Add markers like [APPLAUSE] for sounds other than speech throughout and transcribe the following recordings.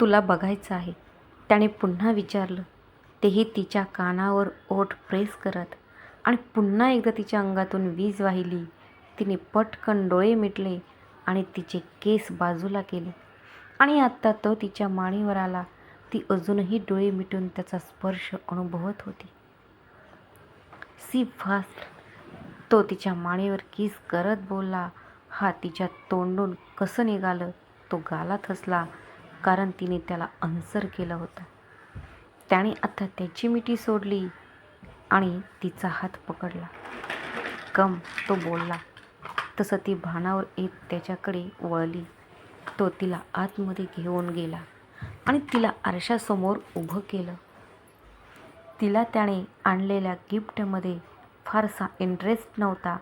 तुला बघायचं आहे. त्याने पुन्हा विचारलं. तेही तिच्या कानावर ओठ प्रेस करत आणि पुन्हा एकदा तिच्या अंगातून वीज वाहिली. तिने पटकन डोळे मिटले आणि तिचे केस बाजूला केले. आणि आत्ता तो तिच्या मानेवर आला. ती अजूनही डोळे मिटून त्याचा स्पर्श अनुभवत होती. सी फास्ट. तो तिच्या मानेवर किस करत बोलला. हा तिच्या तोंडून कसं निघालं? तो गालात थसला कारण तिने त्याला अन्सर केलं होतं. त्याने आता त्याची मिठी सोडली आणि तिचा हात पकडला. कम तो बोलला तसं ती भानावर येत त्याच्याकडे वळली. तो तिला आतमध्ये घेऊन गेला आणि तिला आरशासमोर उभं केलं. तिला त्याने आणलेल्या गिफ्टमध्ये फारसा इंटरेस्ट नव्हता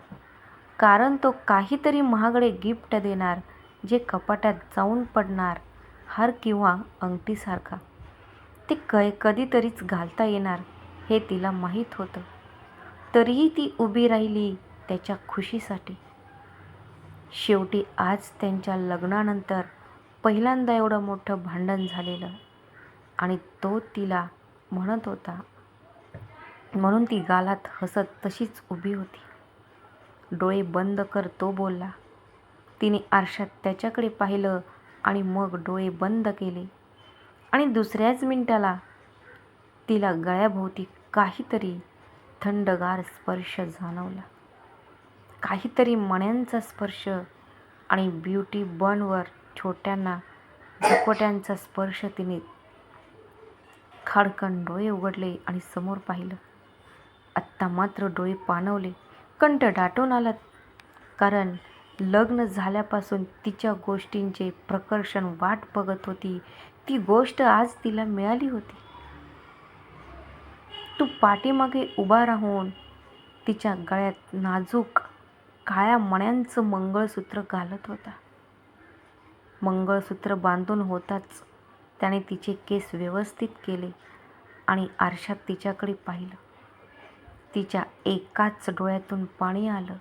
कारण तो काहीतरी महागडे गिफ्ट देणार जे कपाटात जाऊन पडणार हार किंवा अंगठीसारखा. ते क कधीतरीच घालता येणार हे तिला माहीत होतं. तरीही ती उभी राहिली त्याच्या खुशीसाठी. शेवटी आज त्यांच्या लग्नानंतर पहिल्यांदा एवढं मोठं भांडण झालेलं आणि तो तिला म्हणत होता. म्हणून ती गालात हसत तशीच उभी होती. डोळे बंद कर तो बोलला. तिने आरशात त्याच्याकडे पाहिलं आणि मग डोळे बंद केले. आणि दुसऱ्याच मिनिटाला तिला गळ्याभोवती काहीतरी थंडगार स्पर्श जाणवला. काहीतरी मण्यांचा स्पर्श आणि ब्युटी बनवर छोट्यांना झकोट्यांचा स्पर्श तिने खाडकन डोळे उघडले आणि समोर पाहिलं. आत्ता मात्र डोळे पाणवले. कंठ दाटून आला कारण लग्न झाल्यापासून तिच्या गोष्टींचे प्रकर्षण वाट बघत होती. ती गोष्ट आज तिला मिळाली होती. तू पाठीमागे उभा राहून तिच्या गळ्यात नाजूक काळ्या मण्यांचं मंगळसूत्र घालत होता. मंगळसूत्र बांधून होताच त्याने तिचे केस व्यवस्थित केले आणि आरशात तिच्याकडे पाहिलं. तिच्या एकाच डोळ्यातून पाणी आलं.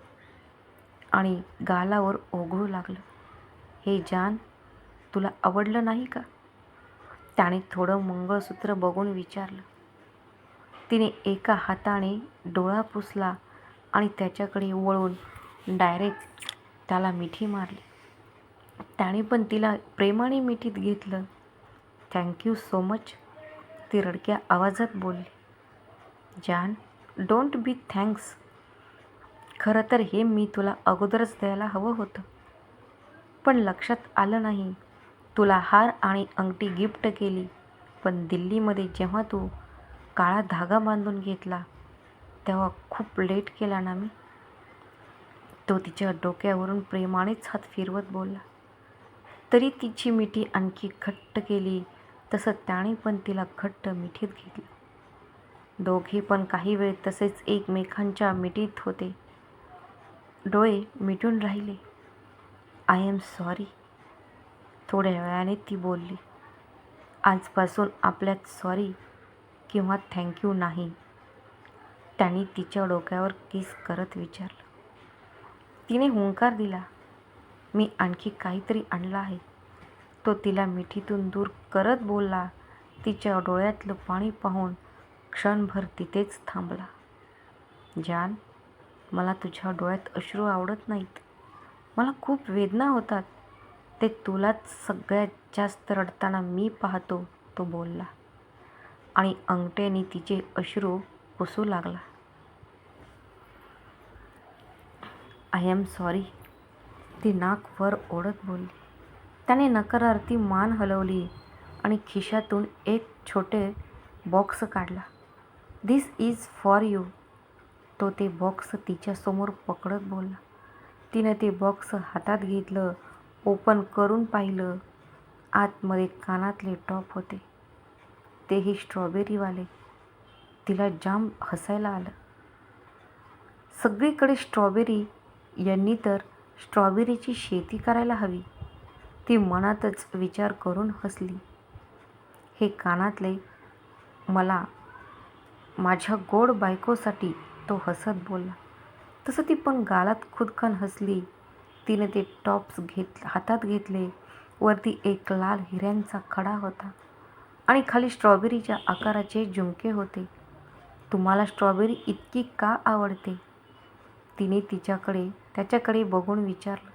आणि गालावर ओघळू लागलं. हे जान तुला आवडलं नाही का? त्याने थोडं मंगळसूत्र बघून विचारलं. तिने एका हाताने डोळा पुसला आणि त्याच्याकडे वळून डायरेक्ट त्याला मिठी मारली. त्याने पण तिला प्रेमाने मिठीत घेतलं. थँक्यू सो मच ती रडक्या आवाजात बोलली. जान डोंट बी थँक्स खरं तर हे मी तुला अगोदरच द्यायला हवं होतं. पण लक्षात आलं नाही. तुला हार आणि अंगठी गिफ्ट केली. पण दिल्लीमध्ये जेव्हा तू काळा धागा बांधून घेतला तेव्हा खूप लेट केला ना मी? तो तिच्या डोक्यावरून प्रेमानेच हात फिरवत बोलला. तरी तिची मिठी आणखी घट्ट केली तसं त्याने पण तिला घट्ट मिठीत घेतलं. दोघे पण काही वेळ तसेच एकमेकांच्या मिठीत होते. डोळे मिटून राहिले. आय एम सॉरी थोड्या वेळाने ती बोलली. आजपासून आपल्यात सॉरी किंवा थँक्यू नाही. त्याने तिच्या डोक्यावर किस करत विचारलं. तिने हुंकार दिला. मी आणखी काहीतरी आणलं आहे. तो तिला मिठीतून दूर करत बोलला. तिच्या डोळ्यातलं पाणी पाहून क्षणभर तिथेच थांबला. जान मला तुझ्या डोळ्यात अश्रू आवडत नाहीत. मला खूप वेदना होतात. ते तुलाच सगळ्यात जास्त रडताना मी पाहतो तो बोलला. आणि अंगठ्याने तिचे अश्रू पुसू लागला. आय एम सॉरी ती नाक वर ओढत बोलली. त्याने नकारार्थी मान हलवली आणि खिशातून एक छोटे बॉक्स काढला. धिस इज फॉर यू तो ते बॉक्स तिच्यासमोर पकडत बोलला. तिनं ते बॉक्स हातात घेतलं ओपन करून पाहिलं. आतमध्ये कानातले टॉप होते. तेही स्ट्रॉबेरीवाले तिला जाम हसायला आलं. सगळीकडे स्ट्रॉबेरी यांनी तर स्ट्रॉबेरीची शेती करायला हवी. ती मनातच विचार करून हसली. हे कानातले मला माझ्या गोड बायकोसाठी तो हसत बोलला. तसं ती पण गालात खुदकन हसली. तिने ते टॉप्स घेत हातात घेतले. वरती एक लाल हिऱ्यांचा खडा होता. आणि खाली स्ट्रॉबेरीच्या आकाराचे झुमके होते. तुम्हाला स्ट्रॉबेरी इतकी का आवडते? तिने तिच्याकडे त्याच्याकडे बघून विचारलं.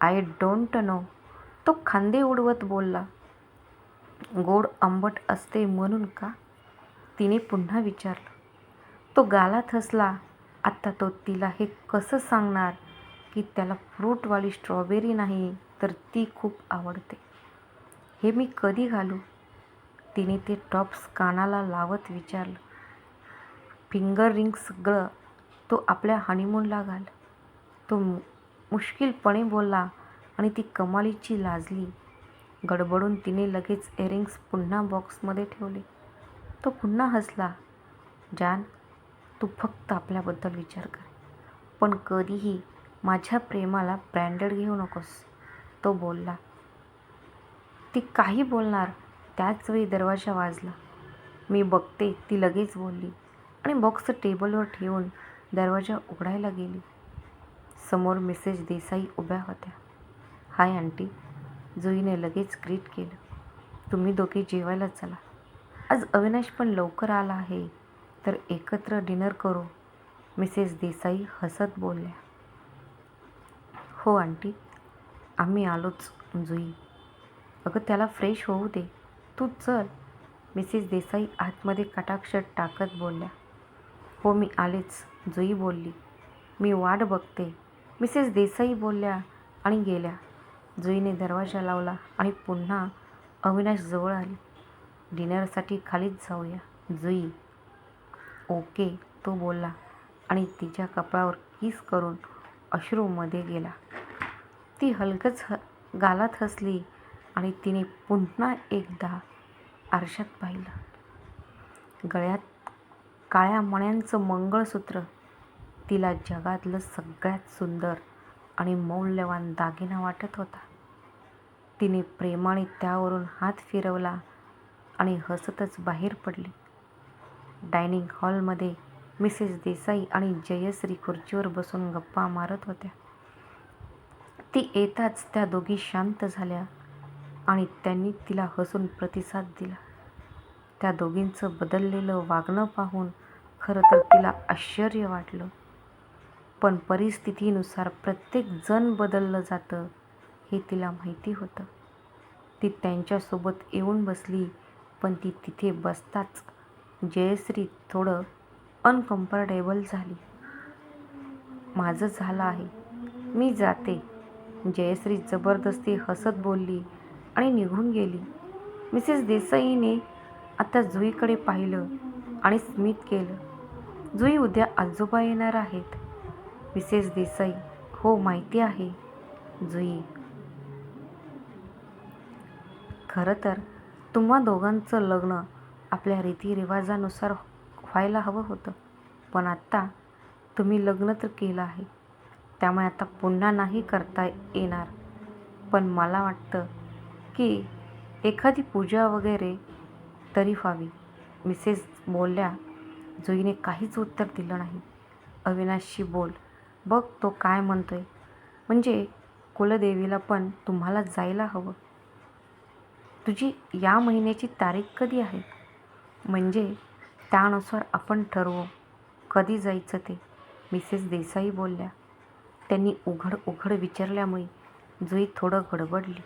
आय डोंट नो तो खांदे उडवत बोलला. गोड आंबट असते म्हणून का? तिने पुन्हा विचारलं. तो गालात हसला. आत्ता तो तिला हे कसं सांगणार? की त्याला फ्रूटवाली स्ट्रॉबेरी नाही तर ती खूप आवडते. हे मी कधी घालू? तिने ते टॉप्स कानाला लावत विचारलं. फिंगर रिंग्स सगळं तो आपल्या हनीमूनला घाल. तो मुश्किलपणे बोलला आणि ती कमालीची लाजली. गडबडून तिने लगेच एअरिंग्स पुन्हा बॉक्समध्ये ठेवले. तो पुन्हा हसला. जान तू फक्त आपल्याबद्दल विचार कर. पण कधीही माझ्या प्रेमाला ब्रँडेड घेऊ नकोस तो बोलला. ती काही बोलणार त्याच वेळी दरवाजा वाजला. मी बघते ती लगेच बोलली आणि बॉक्स टेबलवर ठेवून दरवाजा उघडायला गेली. समोर मिसेस देसाई उभ्या होत्या. Hi aunty. जुईने लगेच ग्रीट केलं. तुम्ही दोघे जेवायला चला. आज अविनाश पण लवकर आला आहे. तर एकत्र डिनर करू मिसेस देसाई हसत बोलल्या. हो आंटी आम्ही आलोच जुई. अगं त्याला फ्रेश होऊ दे. तू चल. मिसेस देसाई आतमध्ये कटाक्ष टाकत बोलल्या. हो मी आलेच जुई बोलली. मी वाट बघते. मिसेस देसाई बोलल्या आणि गेल्या. जुईने दरवाजा लावला आणि पुन्हा अविनाश जवळ आली. डिनरसाठी खालीच जाऊया. जुई ओके तो बोलला आणि तिच्या कपाळावर किस करून अश्रूमध्ये गेला. ती हलकच ह गालात हसली आणि तिने पुन्हा एकदा आरशात पाहिलं. गळ्यात काळ्या मण्यांचं मंगळसूत्र तिला जगातलं सगळ्यात सुंदर आणि मौल्यवान दागिना वाटत होता. तिने प्रेमाने त्यावरून हात फिरवला आणि हसतच बाहेर पडली. डायनिंग हॉलमध्ये मिसेस देसाई आणि जयश्री खुर्चीवर बसून गप्पा मारत होत्या. ती येताच त्या दोघी शांत झाल्या आणि त्यांनी तिला हसून प्रतिसाद दिला. त्या दोघींचं बदललेलं वागणं पाहून खरं तर तिला आश्चर्य वाटलं. पण परिस्थितीनुसार प्रत्येक जण बदललं जातं हे तिला माहिती होतं. ती त्यांच्यासोबत येऊन बसली पण ती तिथे बसताच जयश्री थोडं अनकम्फर्टेबल झाली. माझं झालं आहे. मी जाते. जयश्री जबरदस्ती हसत बोलली आणि निघून गेली. मिसेस देसाईने आता जुईकडे पाहिलं आणि स्मित केलं. जुई उद्या आजोबा येणार आहेत. मिसेस देसाई हो माहिती आहे. जुई खरं तर तुम्हा दोघांचं लग्न आपल्या रीतिरिवाजानुसार व्हायला हवं होतं. पण आत्ता तुम्ही लग्न तर केलं आहे. त्यामुळे आता पुन्हा नाही करता येणार. पण मला वाटतं की एखादी पूजा वगैरे तरी व्हावी. मिसेस बोलल्या जुईने काहीच उत्तर दिलं नाही. अविनाशशी बोल. बघ तो काय म्हणतो आहे म्हणजे कुलदेवीला पण तुम्हाला जायला हवं. तुझी या महिन्याची तारीख कधी आहे? म्हणजे त्यानुसार आपण ठरवू. कधी जायचं ते? मिसेस देसाई बोलल्या. त्यांनी उघड उघड विचारल्यामुळे जुई थोडं गडबडली.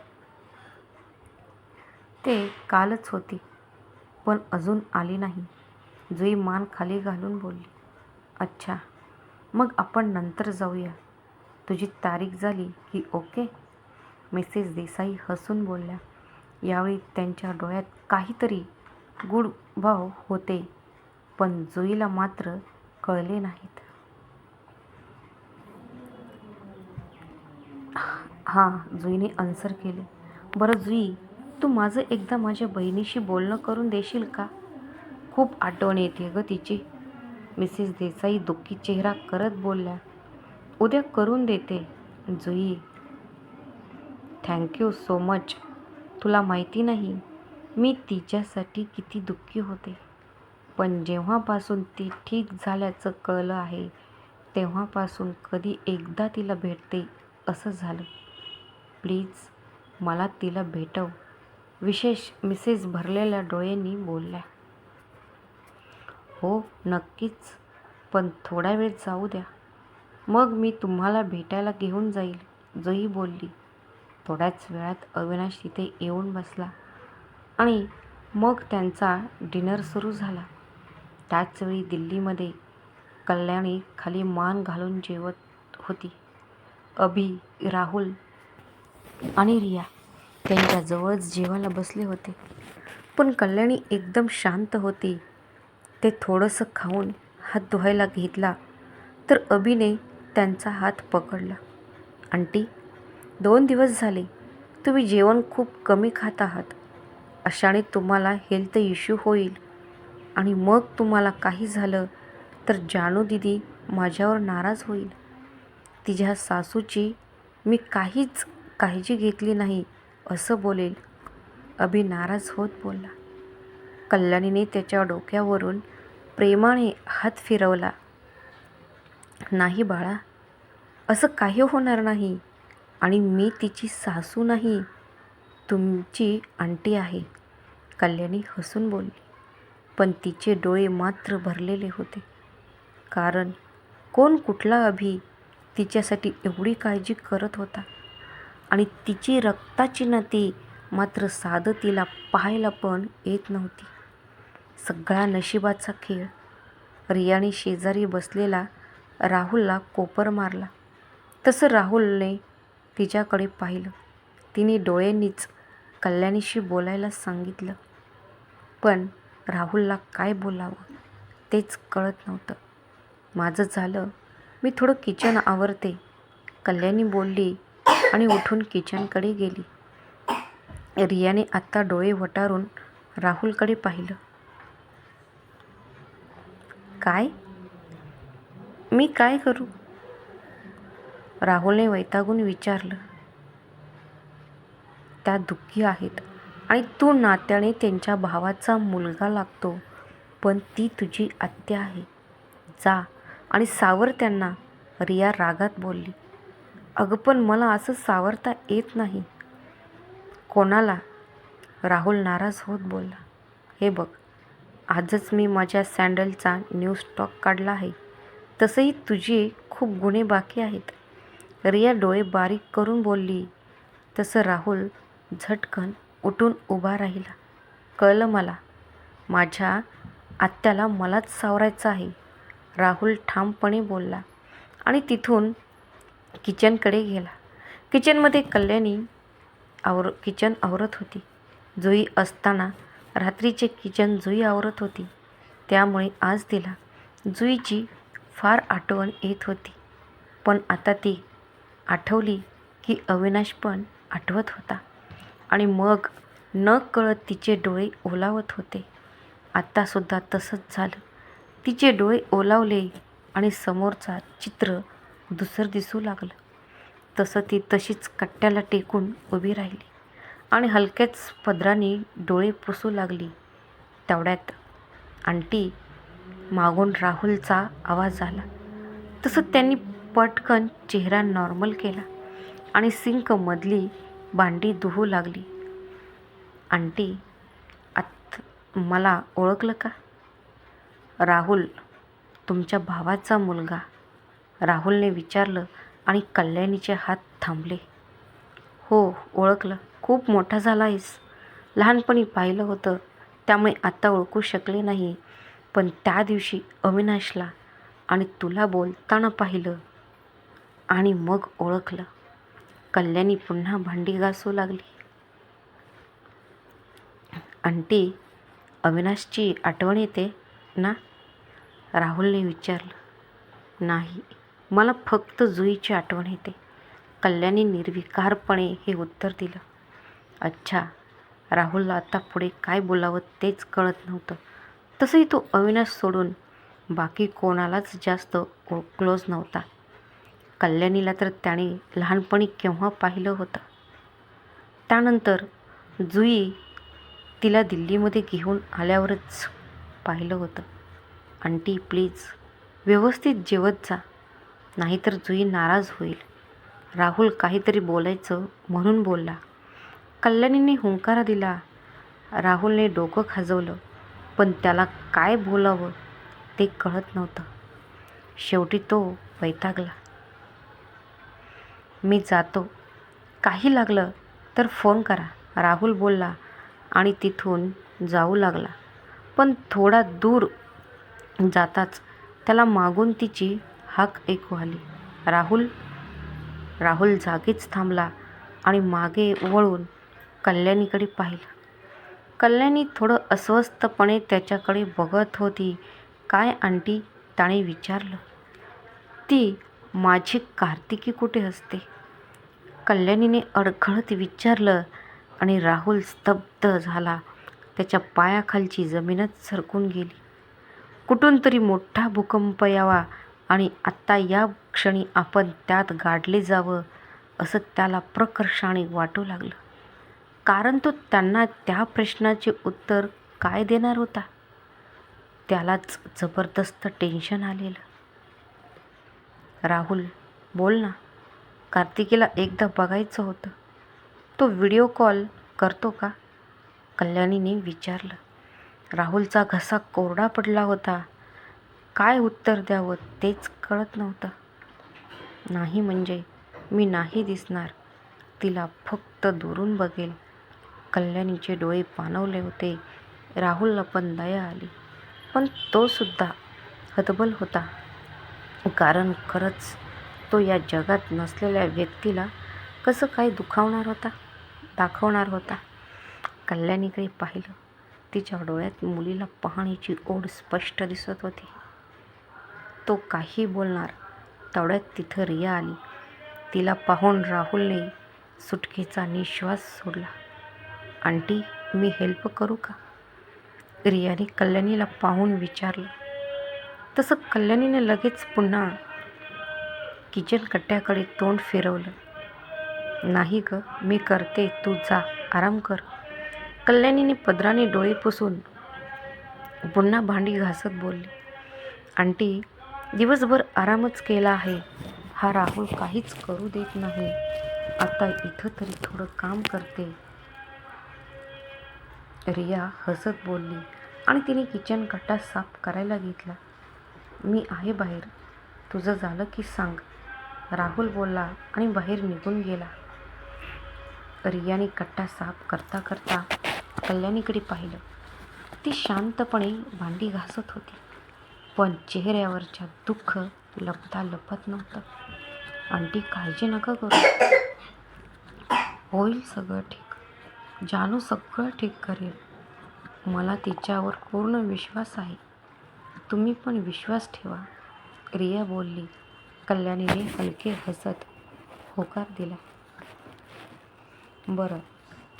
ते कालच होती पण अजून आली नाही. जुई मान खाली घालून बोलली अच्छा मग आपण नंतर जाऊया. तुझी तारीख झाली की ओके? मिसेस देसाई हसून बोलल्या. यावेळी त्यांच्या डोळ्यात काहीतरी गुड भाव होते पण जुईला मात्र कळले नाहीत. हां जुईने आन्सर केले. बरं जुई तू माझं एकदा माझ्या बहिणीशी बोलणं करून देशील का? खूप आठवण येते गं तिची. मिसेस देसाई दुःखी चेहरा करत बोलल्या. उद्या करून देते Jui. Thank you so much. तुला माहिती नाही मी तिच्यासाठी किती दुःखी होते. पण जेव्हापासून ती ठीक झाल्याचं कळलं आहे तेव्हापासून कधी एकदा तिला भेटते असं झालं. प्लीज मला तिला भेटव. विशेष मिसेस भरलेल्या डोळ्यांनी बोलल्या. हो नक्कीच पण थोडा वेळ जाऊ द्या. मग मी तुम्हाला भेटायला घेऊन जाईल जुई बोलली. थोड्याच वेळात अविनाश तिथे येऊन बसला. आणि मग त्यांचा डिनर सुरू झाला. त्याचवेळी दिल्लीमध्ये कल्याणी खाली मान घालून जेवत होती. अभि राहुल आणि रिया त्यांच्याजवळच जेवायला बसले होते. पण कल्याणी एकदम शांत होती. ते थोडंसं खाऊन हात धुवायला घेतला तर अभिने त्यांचा हात पकडला. आंटी दोन दिवस झाले. तुम्ही जेवण खूप कमी खात आहात. अशाने तुम्हाला हेल्थ इश्यू होईल. आणि मग तुम्हाला काही झालं तर जानू दिदी माझ्यावर नाराज होईल. तिच्या सासूची मी काहीच काळजी घेतली नाही असं बोलेल. अभि नाराज होत बोलला. कल्याणीने त्याच्या डोक्यावरून प्रेमाने हात फिरवला. नाही बाळा असं काही होणार नाही. आणि मी तिची सासू नाही. तुमची आंटी आहे. कल्याणी हसून बोलली. पण तिचे डोळे मात्र भरलेले होते. कारण कोण कुठला अभि तिच्यासाठी एवढी काळजी करत होता? आणि तिची रक्ताची नाती मात्र साधं तिला पाहायला पण येत नव्हती. सगळा नशिबाचा खेळ. रियाने शेजारी बसलेला राहुलला कोपर मारला. तसं राहुलने तिच्याकडे पाहिलं. तिने डोळ्यांनीच कल्याणीशी बोलायला सांगितलं. पण राहुलला काय बोलावं तेच कळत नव्हतं. माझं झालं मी थोडं किचन आवरते. कल्याणी बोलली आणि उठून किचनकडे गेली. रियाने आत्ता डोळे वटारून राहुलकडे पाहिलं. काय? मी काय करू? राहुलने वैतागून विचारलं. त्या दुःखी आहेत. आणि तू नात्याने त्यांच्या भावाचा मुलगा लागतो. पण ती तुझी आत्या आहे. जा. आणि सावर त्यांना. रिया रागात बोलली. अगं पण मला असं सावरता येत नाही. कोणाला? राहुल नाराज होत बोलला. हे बघ. आजच मी माझ्या सँडलचा न्यू स्टॉक काढला आहे. तसंही तुझे खूप गुन्हे बाकी आहेत. रिया डोळे बारीक करून बोलली. तसं राहुल झटकन उठून उभा राहिला. कळलं मला माझ्या आत्याला मलाच सावरायचं आहे. राहुल ठामपणे बोलला आणि तिथून किचनकडे गेला. किचनमध्ये कल्याणी आवर किचन आवरत होती. जुई असताना रात्रीचे किचन जुई आवरत होती. त्यामुळे आज तिला जुईची फार आठवण येत होती. पण आता ती आठवली की अविनाश पण आठवत होता. आणि मग न कळत तिचे डोळे ओलावत होते. आत्तासुद्धा तसंच झालं. तिचे डोळे ओलावले आणि समोरचा चित्र दुसरं दिसू लागलं. तसं ती तशीच कट्ट्याला टेकून उभी राहिली आणि हलक्याच पदराने डोळे पुसू लागली. तेवढ्यात आंटी मागून राहुलचा आवाज आला. तसं त्यांनी पटकन चेहरा नॉर्मल केला आणि सिंकमधली भांडी धुवू लागली. आंटी आत मला ओळखलं का? राहुल तुमच्या भावाचा मुलगा. राहुलने विचारलं आणि कल्याणीचे हात थांबले. हो ओळखलं. खूप मोठा झाला आहेस. लहानपणी पाहिलं होतं. त्यामुळे आत्ता ओळखू शकले नाही. पण त्या दिवशी अविनाशला आणि तुला बोलताना पाहिलं आणि मग ओळखलं. कल्याणी पुन्हा भांडी घासू लागली. आंटी अविनाशची आठवण येते ना? राहुलने विचारलं. नाही मला फक्त जुईची आठवण येते. कल्याणी निर्विकारपणे हे उत्तर दिलं. अच्छा राहुलला आता पुढे काय बोलावं तेच कळत नव्हतं. तसंही तो अविनाश सोडून बाकी कोणालाच जास्त क्लोज नव्हता. कल्याणीला तर त्याने लहानपणी केव्हा पाहिलं होतं? त्यानंतर जुई तिला दिल्लीमध्ये घेऊन आल्यावरच पाहिलं होतं. आंटी प्लीज व्यवस्थित जेवत जा नाहीतर जुई नाराज होईल. राहुल काहीतरी बोलायचं म्हणून बोलला. कल्याणीने हुंकारा दिला. राहुलने डोकं खाजवलं पण त्याला काय बोलावं ते कळत नव्हतं. शेवटी तो वैतागला. मी जातो. काही लागलं तर फोन करा. राहुल बोलला आणि तिथून जाऊ लागला. पण थोडा दूर जाताच त्याला मागून तिची हाक ऐकू आली. राहुल राहुल जागीच थांबला आणि मागे वळून कल्याणीकडे पाहिलं. कल्याणी थोडं अस्वस्थपणे त्याच्याकडे बघत होती. काय आंटी? त्याने विचारलं. ती माझी कार्तिकी कुठे असते? कल्याणीने अडखळत विचारलं आणि राहुल स्तब्ध झाला. त्याच्या पायाखालची जमीनच सरकून गेली. कुठून तरी मोठा भूकंप यावा आणि आत्ता या क्षणी आपण त्यात गाडले जावं असं त्याला प्रकर्षाने वाटू लागलं. कारण तो त्यांना त्या प्रश्नाचे उत्तर काय देणार होता? त्यालाच जबरदस्त टेन्शन आलेलं. राहुल बोल ना. कार्तिकीला एकदा बघायचं होतं. तो व्हिडिओ कॉल करतो का? कल्याणीने विचारलं. राहुलचा घसा कोरडा पडला होता. काय उत्तर द्यावं तेच कळत नव्हतं. नाही म्हणजे मी नाही दिसणार. तिला फक्त दुरून बघेल. कल्याणीचे डोळे पाणवले होते. राहुलला पण दया आली. पण तो सुद्धा हतबल होता. कारण खरंच तो या जगात नसलेल्या व्यक्तीला कसं काय दुखावणार होता दाखवणार होता? कल्याणीकडे पाहिलं. तिच्या डोळ्यात मुलीला पाहण्याची ओढ स्पष्ट दिसत होती. तो काही बोलणार. तेवढ्यात तिथं रिया आली. तिला पाहून राहुलने सुटकेचा निश्वास सोडला. आंटी मी हेल्प करू का? रियाने कल्याणीला पाहून विचारलं. तसं कल्याणीने लगेच पुन्हा किचन कट्ट्याकडे तोंड फिरवलं. नाही ग मी करते. तू जा. आराम कर. कल्याणीने पदराने डोळे पुसून पुन्हा भांडी घासत बोलली. आंटी दिवसभर आरामच केला आहे. हा राहुल काहीच करू देत नाही. आता इथं तरी थोडं काम करते. रिया हसत बोलली आणि तिने किचन कट्टा साफ करायला घेतला. मी आहे बाहेर. तुझं झालं की सांग. राहुल बोलला आणि बाहेर निघून गेला. रियाने कट्टा साफ करता करता कल्याणीकडे पाहिलं. ती शांतपणे भांडी घासत होती. पण चेहऱ्यावरच्या दुःख लपता लपत नव्हतं. आंटी काळजी नका करू. होईल सगळं ठीक. जानू सगळं ठीक करेल. मला तिच्यावर पूर्ण विश्वास आहे. तुम्ही पण विश्वास ठेवा. रिया बोलली. कल्याणीने हलके हसत होकार दिला. बरं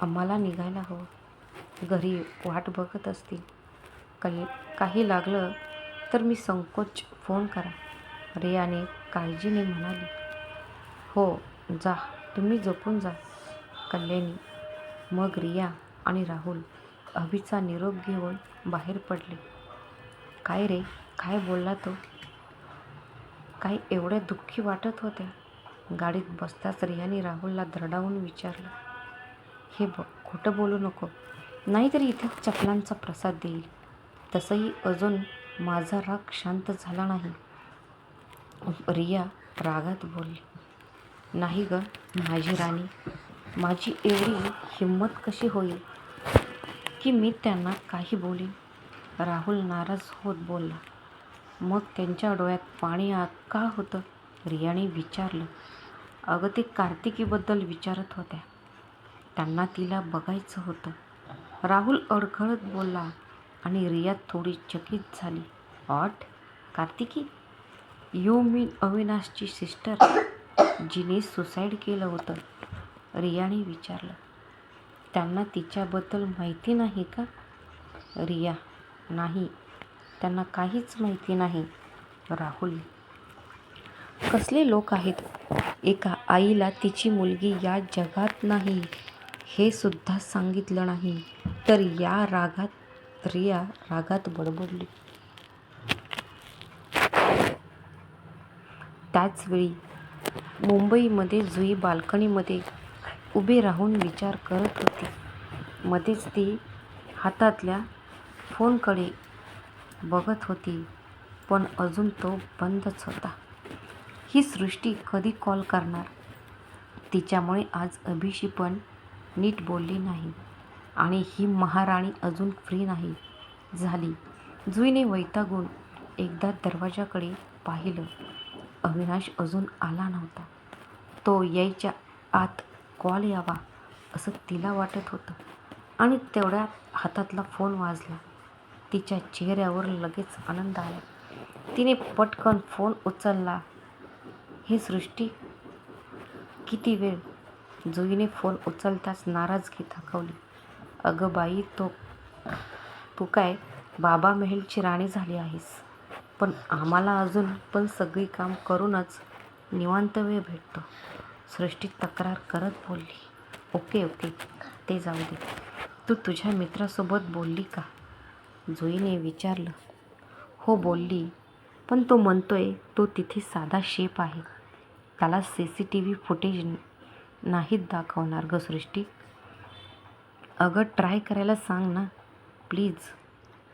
आम्हाला निघायला हवं. घरी वाट बघत असतील. कल काही लागलं तर मी संकोच फोन करा. रियाने काळजीने म्हणाली. हो जा. तुम्ही जपून जा. कल्याणी मग रिया आणि राहुल अभिचा निरोप घेऊन बाहेर पडले. काय रे? काय बोलला तो? काही एवढ्या दुःखी वाटत होत्या गाडीत बसताच रियाने राहुलला दरडावून विचारलं. हे बघ खोटं बोलू नको. नाहीतरी इथे चपलांचा प्रसाद देईल. तसंही अजून माझा राग शांत झाला नाही. रिया रागात बोलली. नाही ग माझी राणी. माझी एवढी हिंमत कशी होईल की मी त्यांना काही बोलीन? राहुल नाराज होत बोलला. मग त्यांच्या डोळ्यात पाणी आ का होतं. रियाने विचारलं. अगं ते कार्तिकीबद्दल विचारत होत्या. त्यांना तिला बघायचं होतं. राहुल अडखळत बोलला आणि रिया थोडी चकित झाली. ऑट कार्तिकी? यू मीन अविनाशची सिस्टर जिने सुसाईड केलं होतं. रियाने विचारलं. त्यांना तिच्याबद्दल माहिती नाही का? रिया नाही. त्यांना काहीच माहिती नाही. राहुल कसले लोक आहेत? एका आईला तिची मुलगी या जगात नाही हे सुद्धा सांगितलं नाही. तर या रागात रिया रागात बडबडली. त्याचवेळी मुंबईमध्ये जुई बाल्कनीमध्ये उभे राहून विचार करत होती. मध्येच ती हातातल्या फोनकडे बघत होती पण अजून तो बंदच होता. ही सृष्टी कधी कॉल करणार? तिच्यामुळे आज अभिषी पण नीट बोलली नाही आणि ही महाराणी अजून फ्री नाही झाली. जुईने वैतागून एकदा दरवाजाकडे पाहिलं. अविनाश अजून आला नव्हता. तो यायच्या आत कॉल यावा असं तिला वाटत होतं आणि तेवढ्या हातातला फोन वाजला. तिच्या चेहऱ्यावर लगेच आनंद आला. तिने पटकन फोन उचलला. हे सृष्टी किती वेळ जुईने फोन उचलताच नाराजगी दाखवली अगं बाई तो तू काय बाबा मेहेलची राणी झाली आहेस. पण आम्हाला अजून पण सगळी काम करूनच निवांत वेळ भेटतो. सृष्टी तक्रार करत बोलली. ओके ओके ते जाऊ दे. तू तुझ्या मित्रासोबत बोलली का? जुईने विचारलं हो बोलली. पण तो म्हणतोय तो तिथे साधा शेप आहे. त्याला C C T V footage नाहीत दाखवणार ग सृष्टी. अगं ट्राय करायला सांग ना प्लीज.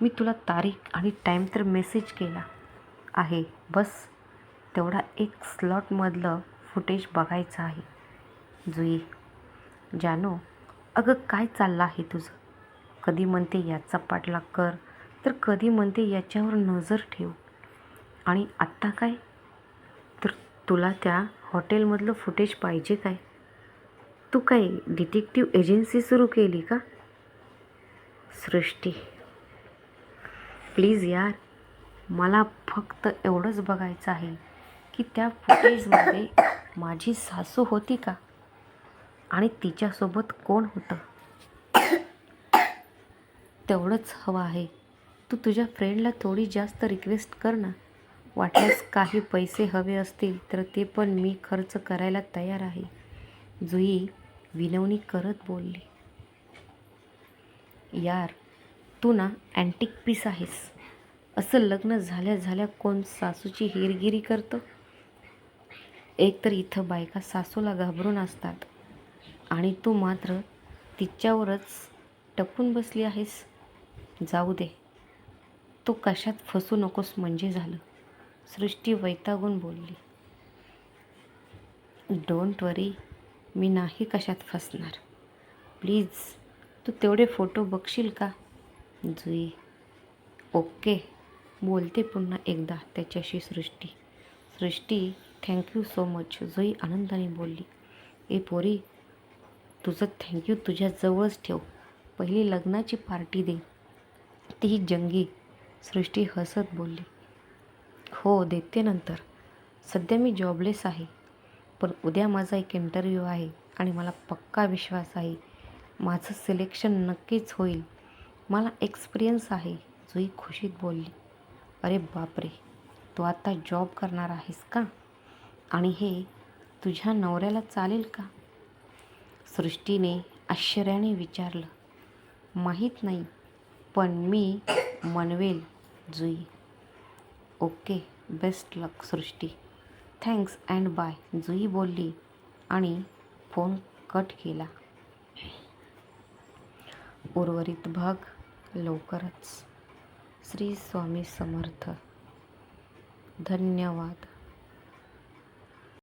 मी तुला तारीख आणि टाईम तर मेसेज केला आहे. बस तेवढा एक स्लॉटमधलं फुटेज बघायचं आहे. जुई जानो अगं काय चाललं आहे तुझं? कधी म्हणते याचा पाठलाग कर तर कधी म्हणते याच्यावर नजर ठेव. आणि आत्ता काय? तर तुला त्या हॉटेलमधलं फुटेज पाहिजे काय? तू काय डिटेक्टिव्ह एजन्सी सुरू केली का? सृष्टी प्लीज यार मला फक्त एवढंच बघायचं आहे की त्या फुटेजमध्ये [COUGHS] माझी सासू होती का? आणि तिच्यासोबत कोण होतं? तेवढंच हवं आहे. तू तुझ्या फ्रेंडला थोडी जास्त रिक्वेस्ट कर ना. वाटल्यास काही पैसे हवे असतील तर ते पण मी खर्च करायला तयार आहे. जुई विनवणी करत बोलली. यार तू ना अँटिक पीस आहेस. असं लग्न झाल्या झाल्या कोण सासूची हेरगिरी करतं? एक तर इथं बायका सासूला घाबरून असतात. आणि तू मात्र तिच्यावरच टपून बसली आहेस. जाऊ दे. तू कशात फसू नकोस म्हणजे झालं. सृष्टी वैतागून बोलली. डोंट वरी मी नाही कशात फसणार. प्लीज तू तेवढे फोटो बघशील का? जुई. ओके बोलते पुन्हा एकदा त्याच्याशी Srushti. Srushti thank you so much Jui आनंदाने बोलली. ए पोरी तुझं थँक्यू तुझ्या जवळच ठेव. पहिली लग्नाची पार्टी दे. ती जंगी सृष्टी हसत बोलली. हो देते नंतर. सध्या मी जॉबलेस आहे. पण उद्या माझा एक इंटरव्ह्यू आहे आणि मला पक्का विश्वास आहे. माझं सिलेक्शन नक्कीच होईल. मला एक्सपिरियन्स आहे जुई खुशीत बोलली. अरे बापरे तू आता जॉब करणार आहेस का? आणि हे तुझ्या नवऱ्याला चालेल का? सृष्टीने आश्चर्याने विचारलं. माहीत नाही. पण मी Manvel Jui. Okay best luck Srushti. Thanks and bye Jui बोलली आणि फोन कट केला. उर्वरित भाग लवकरच. श्री स्वामी समर्थ. धन्यवाद.